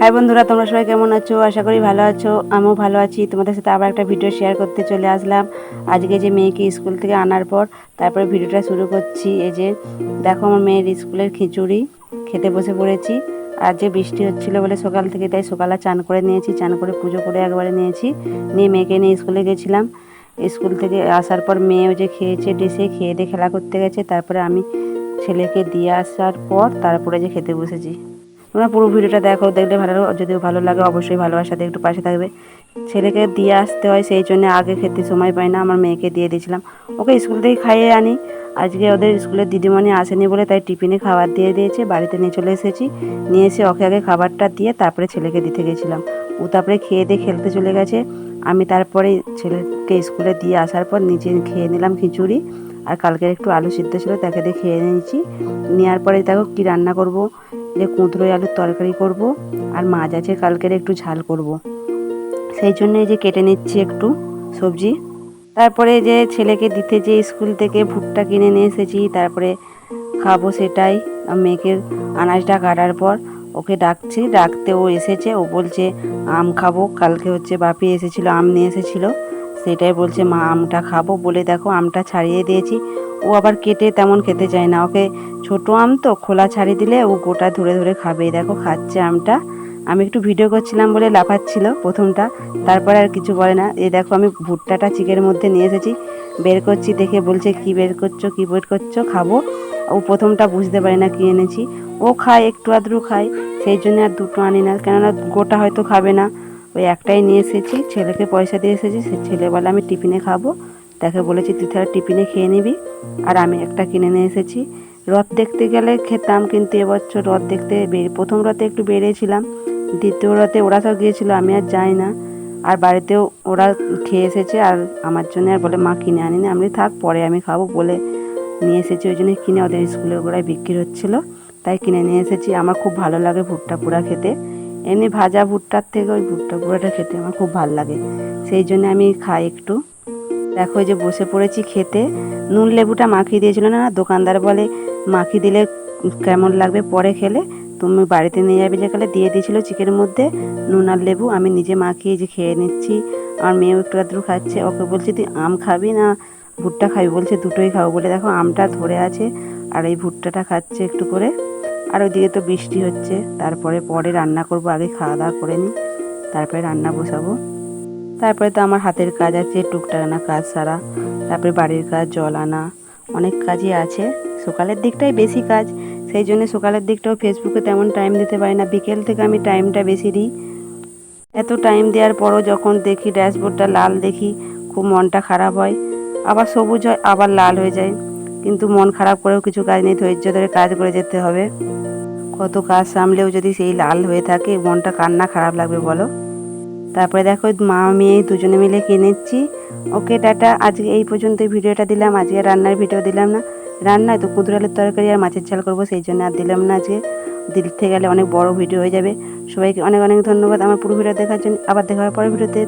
High বন্ধুরা, তোমরা সবাই কেমন আছো? আশা করি ভালো আছো। আমিও ভালো আছি। তোমাদের সাথে আবার একটা ভিডিও শেয়ার করতে চলে আসলাম। আজকে যে মেয়েকে স্কুল থেকে আনার পর তারপরে ভিডিওটা শুরু করছি। এই যে, দেখো আমার মেয়ের স্কুলের খিচুড়ি। খেতে বসে পড়েছি। আর যে বৃষ্টি হচ্ছিল বলে সকাল থেকে তাই সকালে চান করে নিয়েছি। চান করে পুজো করে একবারে নিয়েছি। নিয়ে মেয়েকে নিয়ে স্কুলে গেছিলাম। স্কুল থেকে আসার পর মেয়েও যে খেয়েছে ডেসে খেয়ে দিয়ে খেলা করতে গেছে। তারপরে আমি ছেলেকে দিয়ে আসার পর তারপরে যে খেতে বসেছি। তোমরা পুরো ভিডিওটা দেখো, দেখলে ভালো যদি ভালো লাগে, অবশ্যই ভালোবাসাতে একটু পাশে থাকবে। ছেলেকে দিয়ে আসতে হয়, সেই জন্য আগে খেতে সময় পাই না, আমার মেয়েকে দিয়ে দিয়েছিলাম। ওকে স্কুল থেকে খাইয়ে আনি। আজকে ওদের স্কুলের দিদিমণি আসেনি বলে তাই টিফিনে খাবার দিয়ে দিয়েছে, বাড়িতে নিয়ে চলে এসেছি। নিয়ে এসে ওকে আগে খাবারটা দিয়ে তারপরে ছেলেকে দিতে গেছিলাম। ও তারপরে খেয়ে দিয়ে খেলতে চলে গেছে। আমি তারপরে ছেলেকে স্কুলে দিয়ে আসার পর নিজে খেয়ে নিলাম খিচুড়ি। আর কালকের একটু আলু সিদ্ধ ছিল, তাকে দিয়ে খেয়ে নিয়েছি। নেওয়ার পরে দেখো কী রান্না করব। যে কুঁদরোই আলুর তরকারি করব আর মাছ আছে কালকের একটু ঝাল করব। সেই জন্য যে কেটে নিচ্ছি একটু সবজি। তারপরে যে ছেলেকে দিতে যে স্কুল থেকে ভুট্টা কিনে নিয়ে এসেছি, তারপরে খাব সেটাই। মেয়েকে আনাজটা কাটার পর ওকে ডাকছি, ডাকতে ও এসেছে। ও বলছে, আম খাব। কালকে হচ্ছে বাপি এসেছিল, আম নিয়ে এসেছিল। সেটাই বলছে, মা, আমটা খাব। বলে দেখো, আমটা ছাড়িয়ে দিয়েছি। ও আবার কেটে তেমন খেতে চায় না। ওকে ছোট আম তো, খোলা ছাড়িয়ে দিলে ও গোটা ধরে ধরে খাবে। দেখো, খাচ্ছে আমটা। আমি একটু ভিডিও করছিলাম বলে লাফাচ্ছিল প্রথমটা, তারপরে আর কিছু বলে না। এই দেখো, আমি ভুট্টাটা চিকের মধ্যে নিয়ে এসেছি। বের করছি দেখে বলছে, কি বের করছ, কি বের করছ? খাব। ও প্রথমটা বুঝতে পারে না কি এনেছি। ও খায়, একটু আধটু খায়। সেই জন্য আর দুটো আনি না, কেননা গোটা হয়তো খাবে না। ওই একটাই নিয়ে এসেছি, ছেলেকে পয়সা দিয়ে এসেছি, সে ছেলে বলে আমি টিফিনে খাব। তাকে বলেছি, তুই তাহলে টিফিনে খেয়ে নিবি। আর আমি একটা কিনে নিয়ে এসেছি। রথ দেখতে গেলে খেতাম, কিন্তু এবছর রথ দেখতে প্রথম রথে একটু বেরিয়েছিলাম। দ্বিতীয় রথে ওরা সব গিয়েছিল, আমি আর যাই না। আর বাড়িতেও ওরা খেয়ে এসেছে, আর আমার জন্য আর বলে, মা, কিনে আনি না। আমি থাক, পরে আমি খাব। বলে নিয়ে এসেছি, ওই জন্য কিনে ওদের স্কুলের গোড়ায় বিক্রি হচ্ছিল, তাই কিনে নিয়ে এসেছি। আমার খুব ভালো লাগে ভুট্টা পোড়া খেতে। এমনি ভাজা ভুট্টার থেকে ওই ভুট্টা পোড়াটা খেতে আমার খুব ভালো লাগে। সেই জন্য আমি খাই একটু। দেখো যে বসে পড়েছি খেতে। নুন লেবুটা মাখিয়ে দিয়েছিল না দোকানদার বলে, মাখিয়ে দিলে কেমন লাগবে পরে খেলে? তুমি বাড়িতে নিয়ে যাবে যে খেলে দিয়ে দিয়েছিলো চিকেনের মধ্যে নুন আর লেবু। আমি নিজে মাখিয়ে যে খেয়ে নিচ্ছি। আর মেয়েও একটু আধটু খাচ্ছে। ওকে বলছি, তুই আম খাবি না? ভুট্টা খাবি? বলছে, দুটোই খাব। বলে, দেখো, আমটা ধরে আছে আর এই ভুট্টাটা খাচ্ছে একটু করে। আর ওইদিকে তো বৃষ্টি হচ্ছে। তারপরে পরে রান্না করব। আগে খাওয়া দাওয়া করে নিই। তারপরে রান্না বসাবো। তারপরে তো আমার হাতের কাজ আছে টুকটাক না কাজ সারা। তারপরে বাড়ির কাজ, জল আনা, অনেক কাজই আছে। সকালের দিকটাই বেশি কাজ, সেই জন্য সকালের দিকটাও ফেসবুকে তেমন টাইম দিতে পারি না। বিকেল থেকে আমি টাইমটা বেশি দিই। এত টাইম দেওয়ার পরও যখন দেখি ড্যাশবোর্ডটা লাল, দেখি খুব মনটা খারাপ হয়। আবার সবুজ হয়, আবার লাল হয়ে যায়। কিন্তু মন খারাপ করেও কিছু কাজ নেই, ধৈর্য ধরে কাজ করে যেতে হবে। কত কাজ সামলেও যদি সেই লাল হয়ে থাকে, মনটা কান্না খারাপ লাগবে বলো? তারপরে দেখো মা মেয়ে দুজনে মিলে কিনেছি। ওকে টাটা, আজকে এই পর্যন্ত ভিডিওটা দিলাম, আজকে রান্নার ভিডিও দিলাম না। রান্নায় তো কুদুরালের তরকারি আর মাছের ঝাল করব, সেই জন্য আর দিলাম না আজকে। দিতে গেলে অনেক বড় ভিডিও হয়ে যাবে। সবাইকে অনেক অনেক ধন্যবাদ আমার পুরো ভিডিও দেখার জন্য। আবার দেখা হবে পরের ভিডিওতে।